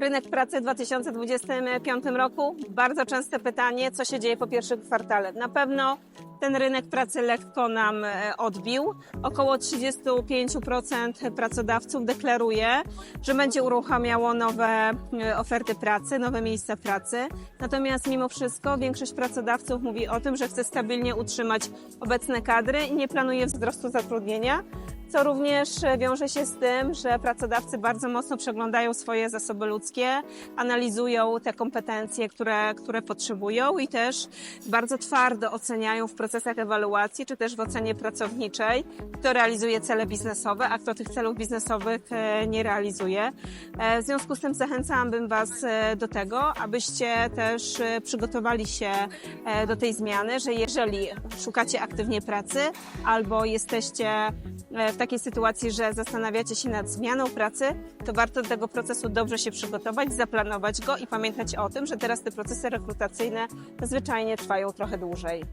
Rynek pracy w 2025 roku. Bardzo częste pytanie, co się dzieje po pierwszym kwartale. Na pewno ten rynek pracy lekko nam e, odbił. Około 35% pracodawców deklaruje, że będzie uruchamiało nowe e, oferty pracy, nowe miejsca pracy. Natomiast mimo wszystko większość pracodawców mówi o tym, że chce stabilnie utrzymać obecne kadry i nie planuje wzrostu zatrudnienia co również e, wiąże się z tym, że pracodawcy bardzo mocno przeglądają swoje zasoby ludzkie, analizują te kompetencje, które, które potrzebują i też bardzo twardo oceniają w procesach ewaluacji, czy też w ocenie pracowniczej, kto realizuje cele biznesowe, a kto tych celów biznesowych e, nie realizuje. E, W związku z tym zachęcałabym Was do tego, abyście też przygotowali się do tej zmiany, że jeżeli szukacie aktywnie pracy albo jesteście w takiej sytuacji, że zastanawiacie się nad zmianą pracy, to warto do tego procesu dobrze się przygotować, zaplanować go i pamiętać o tym, że teraz te procesy rekrutacyjne zwyczajnie trwają trochę dłużej.